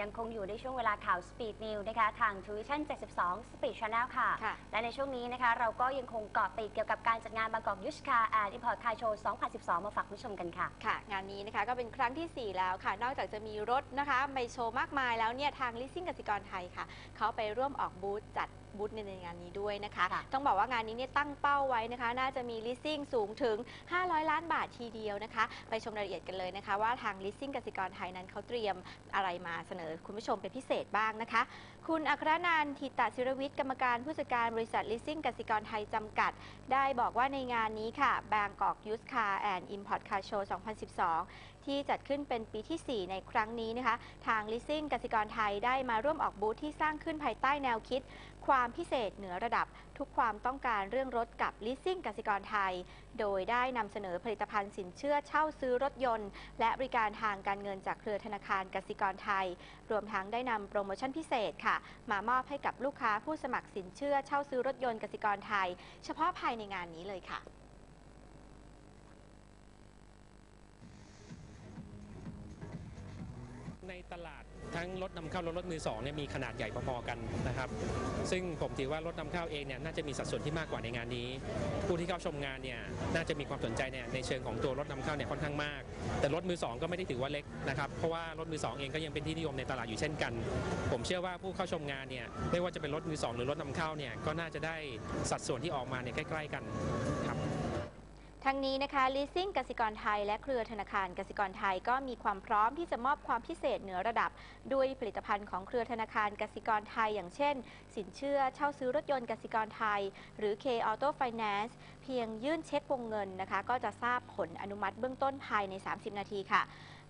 ยังคงอยู่ในช่วงเวลาข่าว Speed News นะคะทาง t v i s i o n 72 Speed Channel ค่ะ ค่ะและในช่วงนี้นะคะเราก็ยังคงเกาะติดเกี่ยวกับการจัดงานบางกอกยุชคาแอนด์อิมพอร์ตคาโชว์2012 มาฝากคุณผู้ชมกันค่ะ ค่ะ งานนี้นะคะก็เป็นครั้งทีสี่ 4 แล้วค่ะ นอกจากจะมีรถนะคะไปโชว์มากมายแล้วเนี่ยทาง leasing กสิกรไทยค่ะ เขาไปร่วมออกบูธจัดบูธในงานนี้ด้วยนะคะค่ะต้องบอกว่างานนี้เนี่ยตั้งเป้าไว้นะคะ น่าจะมี leasing สูงถึง 500 ล้านบาททีเดียวนะคะ ไปชมรายละเอียดกันเลยนะคะ ว่าทาง leasing กสิกรไทยนั้นเขาเตรียมอะไรมาเสนอคุณผู้ชมเป็นพิเศษบ้างนะคะ คุณอัครนันท์ธิตาศิรวิทย์กรรมการผู้จัดการบริษัท leasing กสิกรไทยจำกัด ได้บอกว่าในงานนี้ค่ะ Bangkok Used Car and Import Car Show 2012ที่จัดขึ้นเป็นปีที่ 4 ในครั้งนี้นะคะ ทาง leasing กสิกรไทยได้มาร่วมออกบูธที่สร้างขึ้นภายใต้แนวคิด ความพิเศษเหนือระดับทุกความต้องการเรื่องรถกับ leasing กสิกรไทย โดยได้นำเสนอผลิตภัณฑ์สินเชื่อเช่าซื้อรถยนต์ และบริการทางการเงินจากเครือธนาคารกสิกรไทย รวมทั้งได้นำโปรโมชั่นพิเศษค่ะ มามอบให้กับลูกค้าผู้สมัครสินเชื่อเช่าซื้อรถยนต์กสิกรไทย เฉพาะภายในงานนี้เลยค่ะ ในตลาดทั้งรถนำเข้ารถรถมือสองเนี่ยมีขนาดใหญ่พอๆกันนะครับ ซึ่งผมถือว่ารถนำเข้าเองเนี่ยน่าจะมีสัดส่วนที่มากกว่าในงานนี้ ผู้ที่เข้าชมงานเนี่ยน่าจะมีความสนใจเนี่ยในเชิงของตัวรถนำเข้าเนี่ยค่อนข้างมาก แต่รถมือสองก็ไม่ได้ถือว่าเล็กนะครับเพราะว่ารถมือสองเองก็ยังเป็นที่นิยมในตลาดอยู่เช่นกัน ผมเชื่อว่าผู้เข้าชมงานเนี่ยไม่ว่าจะเป็นรถมือสองหรือรถนำเข้าเนี่ยก็น่าจะได้สัดส่วนที่ออกมาเนี่ยใกล้ ๆ กันครับ ทั้งนี้นะคะ leasing กสิกรไทย และเครือธนาคารกสิกรไทยก็มีความพร้อมที่จะมอบความพิเศษเหนือระดับ ด้วยผลิตภัณฑ์ของเครือธนาคารกสิกรไทย อย่างเช่น สินเชื่อเช่าซื้อรถยนต์กสิกรไทย หรือ K Auto Finance เพียงยื่นเช็ควงเงินนะคะ ก็จะทราบผลอนุมัติเบื้องต้นภายใน 30 นาทีค่ะ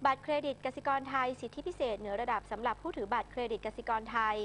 บัตรเครดิตกสิกรไทย สิทธิพิเศษเหนือระดับสำหรับผู้ถือบัตรเครดิตกสิกรไทย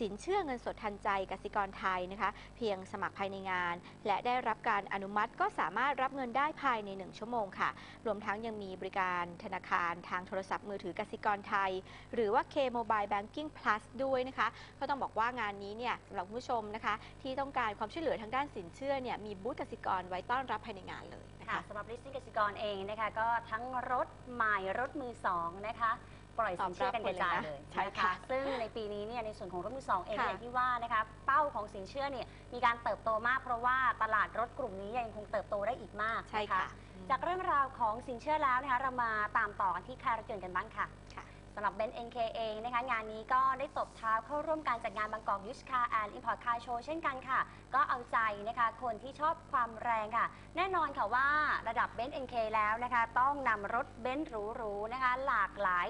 สินเชื่อเงินสดทันใจกสิกรไทยนะคะ เพียงสมัครภายในงาน และได้รับการอนุมัติก็สามารถรับเงินได้ภายใน 1 ชั่วโมงค่ะ รวมทั้งยังมีบริการธนาคารทางโทรศัพท์มือถือกสิกรไทย หรือว่า K Mobile Banking Plus ด้วยนะคะ ก็ต้องบอกว่างานนี้เนี่ยสำหรับผู้ชมนะคะ ที่ต้องการความช่วยเหลือทางด้านสินเชื่อเนี่ยมีบูธกสิกรไว้ต้อนรับภายในงานเลยนะคะสำหรับ leasing กสิกรเองนะคะก็ทั้งรถใหม่รถมือสองนะคะ ปล่อยสินเชื่อกันกระจายเลยใช่นะค่ะคะซึ่งในปีนี้เนี่ยในส่วนของรถมือสองเองค่ะอย่างที่ว่านะคะเป้าของสินเชื่อเนี่ยมีการเติบโตมากเพราะว่าตลาดรถกลุ่มนี้ยังคงเติบโตได้อีกมากใช่นค่ะจากเรื่องราวของสินเชื่อแล้วนะคะเรามาตามต่อกันที่ค่ายรถยนต์กันบ้างค่ะค่ะ สำหรับเบนซ์ NK เองนะคะงานนี้ก็ได้ตบเท้าเข้าร่วมการจัดงานบางกอกยุชคาแอนด์อิมพอร์ตคาโชเช่นกันค่ะ ก็เอาใจนะคะคนที่ชอบความแรงค่ะ แน่นอนค่ะว่าระดับเบนซ์ NK แล้วนะคะ ต้องนำรถเบนซ์หรูๆนะคะ หลากหลาย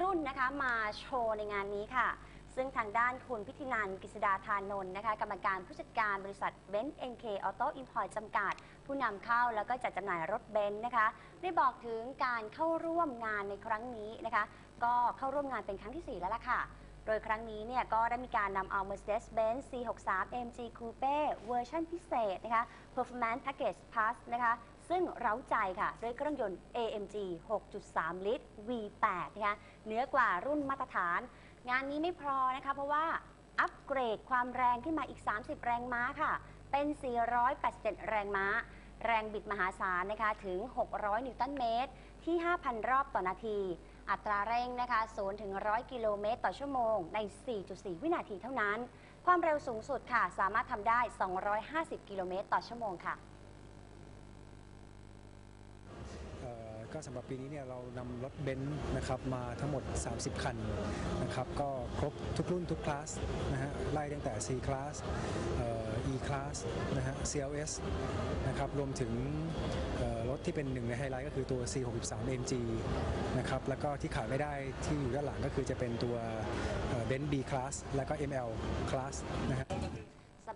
รุ่นนะคะมาโชว์ในงานนี้ค่ะ ซึ่งทางด้านคุณพิธินันกฤษดาธานนท์นะคะกรรมการผู้จัดการบริษัทเบนซ์ NK Auto Import จำกัด ผู้นำเข้าแล้วก็จัดจำหน่ายรถเบนซ์นะคะ ได้บอกถึงการเข้าร่วมงานในครั้งนี้นะคะ ก็เข้าร่วมงานเป็นครั้งที่ 4 แล้วล่ะค่ะโดยครั้งนี้เนี่ยก็ได้มีการนำเอา Mercedes-Benz C63 AMG Coupe เวอร์ชันพิเศษนะคะ Performance Package Plus นะคะ ซึ่งเร้าใจค่ะ ด้วยเครื่องยนต์ AMG 6.3 ลิตร V8 นะคะเหนือกว่ารุ่นมาตรฐาน งานนี้ไม่พอนะคะ เพราะว่าอัปเกรดความแรงขึ้นมาอีก 30 แรงม้าค่ะ เป็น 487 แรงม้า แรงบิดมหาศาลนะคะ ถึง 600 นิวตันเมตร ที่ 5,000 รอบต่อนาที อัตราเร่งนะคะ0ถึง 100 กิโลเมตรต่อชั่วโมง ใน 4.4 วินาทีเท่านั้น ความเร็วสูงสุดค่ะ สามารถทำได้ 250 กิโลเมตรต่อชั่วโมงค่ะ เอ่อ ก็สำหรับปีนี้เนี่ยเรานำรถเบนซ์นะครับมาทั้งหมด 30 คันนะครับก็ครบทุกรุ่นทุกคลาสนะฮะไล่ตั้งแต่ C class เอ่อ E class นะฮะ CLS นะครับรวมถึงรถที่เป็นหนึ่งในไฮไลท์ก็คือตัว C63 MG นะครับแล้วก็ที่ขาดไม่ได้ที่อยู่ด้านหลังก็คือจะเป็นตัวเบนซ์ B class แล้วก็ ML class นะฮะ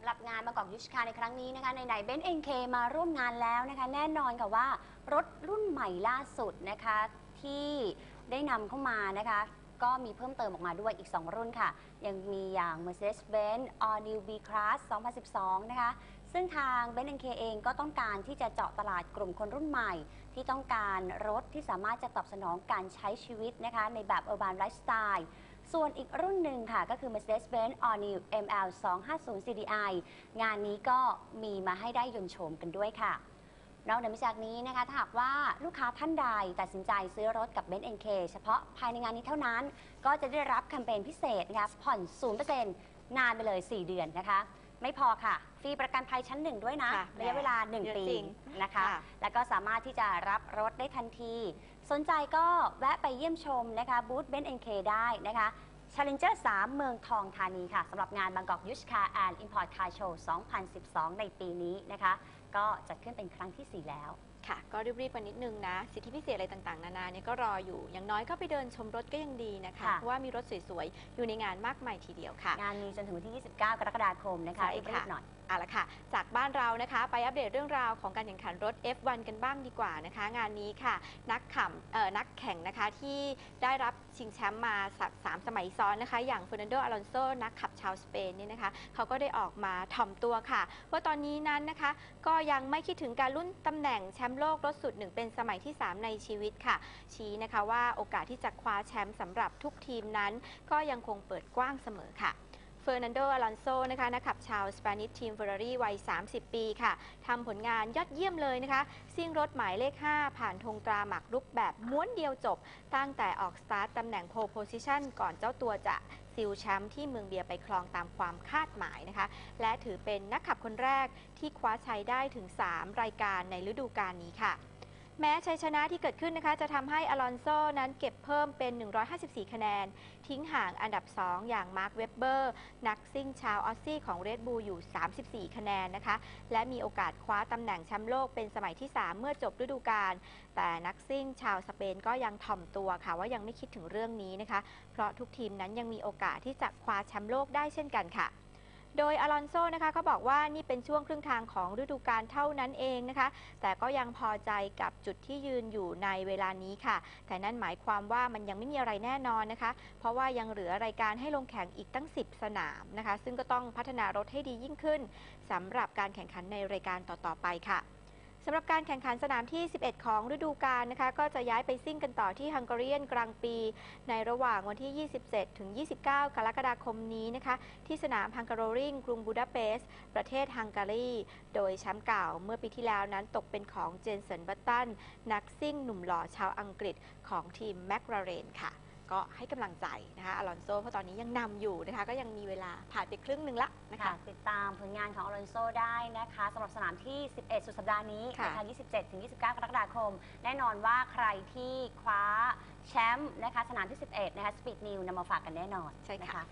หรับงานบางกอกยุชคาในครั้งนี้นะคะในไหนเบนซ์เอ็นเคมาร่วมงานแล้วนะคะ แน่นอนค่ะว่ารถรุ่นใหม่ล่าสุดนะคะที่ได้นำเข้ามานะคะก็มีเพิ่มเติมออกมาด้วยอีก 2 รุ่นค่ะ ยังมีอย่าง Mercedes-Benz All New B Class 2012 นะคะ ซึ่งทาง b e n z NK เองก็ต้องการที่จะเจาะตลาดกลุ่มคนรุ่นใหม่ ที่ต้องการรถที่สามารถจะตอบสนองการใช้ชีวิตนะคะ ในแบบ Urban Lifestyle ส่วนอีกรุ่นหนึ่งค่ะก็คือ Mercedes-Benz All New ML 250 CDI งานนี้ก็มีมาให้ได้ยนต์โฉมกันด้วยค่ะ นอกเหนือจากนี้นะคะถ้าหากว่าลูกค้าท่านใดตัดสินใจซื้อรถกับเบนซ์เอ็นเคเฉพาะภายในงานนี้เท่านั้น ก็จะได้รับแคมเปญพิเศษนะคะผ่อน 0%นานไปเลย 4 เดือนนะคะ ไม่พอค่ะ ฟรีประกันภัยชั้นหนึ่งด้วยนะ ค่ะระยะเวลา เยอะ1 ปีจริงนะคะ ค่ะ แล้วก็สามารถที่จะรับรถได้ทันที สนใจก็แวะไปเยี่ยมชมนะคะบูธเบนซ์เอ็นเคได้นะคะ Challenger 3 เมืองทองธานีค่ะสำหรับงานบางกอกยูชคาแอนด์อิมพอร์ตคาร์โชว์ 2012 ในปีนี้นะคะ ก็จัดขึ้นเป็นครั้งที่ 4 แล้ว ค่ะก็รีบๆกันนิดนึงนะ สิทธิพิเศษอะไรต่างๆ นานาเนี่ยก็รออยู่ อย่างน้อยก็ไปเดินชมรถก็ยังดีนะคะ ค่ะ เพราะว่ามีรถสวยๆ อยู่ในงานมากมายทีเดียวค่ะ งานมีจนถึงวันที่ 29 กรกฎาคมนะคะใช่รีค่ะบๆหน่อย เอาละค่ะ จากบ้านเรานะคะ ไปอัปเดตเรื่องราวของการแข่งขันรถ F1 กันบ้างดีกว่านะคะ งานนี้ค่ะ นักขำเอ่อนักแข่งนะคะที่ได้รับชิงแชมป์มาสักสามสมัยซ้อนนะคะ อย่างเฟอร์นันโดอลอนโซนักขับชาวสเปนเนี่ยนะคะ เขาก็ได้ออกมาถ่อมตัวค่ะ ว่าตอนนี้นั้นนะคะ ก็ยังไม่คิดถึงการลุ้นตำแหน่งแชมป์โลกรถสุดหนึ่งเป็นสมัยที่ 3 ในชีวิตค่ะ ชี้นะคะว่าโอกาสที่จะคว้าแชมป์สำหรับทุกทีมนั้น ก็ยังคงเปิดกว้างเสมอค่ะ ฟอร์นันโด อลอนโซนะคะนักขับชาวสเปนิชทีมเฟอร์รารี่วัย 30 ปีค่ะทำผลงานยอดเยี่ยมเลยนะคะซิ่งรถหมายเลข 5 ผ่านธงตราหมักรุกแบบม้วนเดียวจบ ตั้งแต่ออกสตาร์ทตำแหน่งโพโพซิชันก่อนเจ้าตัวจะซิลแชมป์ที่เมืองเบียร์ไปครองตามความคาดหมายนะคะ และถือเป็นนักขับคนแรกที่คว้าชัยได้ถึง 3 รายการในฤดูกาลนี้ค่ะ แม้ชัยชนะที่เกิดขึ้นนะคะ จะทำให้อลอนโซนั้นเก็บเพิ่มเป็น 154 คะแนน ทิ้งห่างอันดับ 2 อย่างมาร์คเวบเบอร์ นักซิ่งชาวออสซี่ของเรดบูลอยู่ 34 คะแนนนะคะ และมีโอกาสคว้าตำแหน่งแชมป์โลกเป็นสมัยที่ 3 เมื่อจบฤดูกาลแต่นักซิ่งชาวสเปนก็ยังถ่อมตัวค่ะ ว่ายังไม่คิดถึงเรื่องนี้นะคะ เพราะทุกทีมนั้นยังมีโอกาสที่จะคว้าแชมป์โลกได้เช่นกันค่ะ โดยอลอนโซนะคะเขาบอกว่านี่เป็นช่วงครึ่งทางของฤดูกาลเท่านั้นเองนะคะ แต่ก็ยังพอใจกับจุดที่ยืนอยู่ในเวลานี้ค่ะ แต่นั่นหมายความว่ามันยังไม่มีอะไรแน่นอนนะคะ เพราะว่ายังเหลือรายการให้ลงแข่งอีกตั้ง 10 สนามนะคะ ซึ่งก็ต้องพัฒนารถให้ดียิ่งขึ้นสำหรับการแข่งขันในรายการต่อๆไปค่ะ สำหรับการแข่งขันสนามที่ 11 ของฤดูกาลนะคะ ก็จะย้ายไปซิ่งกันต่อที่ฮังการีนกลางปี ในระหว่างวันที่ 27 ถึง 29 กรกฎาคมนี้นะคะ ที่สนามฮังการีริงกรุงบูดาเปสต์ประเทศฮังการี โดยแชมป์เก่าเมื่อปีที่แล้วนั้นตกเป็นของเจนสันบัตตันนักซิ่งหนุ่มหล่อชาวอังกฤษของทีมแมคลาเรนค่ะ ก็ให้กำลังใจนะคะอลอนโซเพราะตอนนี้ยังนำอยู่นะคะก็ยังมีเวลาผ่านไปครึ่งหนึ่งละนะค่ะคะติดตามผลงานของอลอนโซได้นะคะสำหรับสนามที่ 11 สุดสัปดาห์นี้ค่ะนะคะ27 ถึง 29 กรกฎาคม แน่นอนว่าใครที่คว้าแชมป์นะคะสนามที่ 11 นะคะสปีดนิวนำมาฝากกันแน่นอนใช่ค่ะนะคะ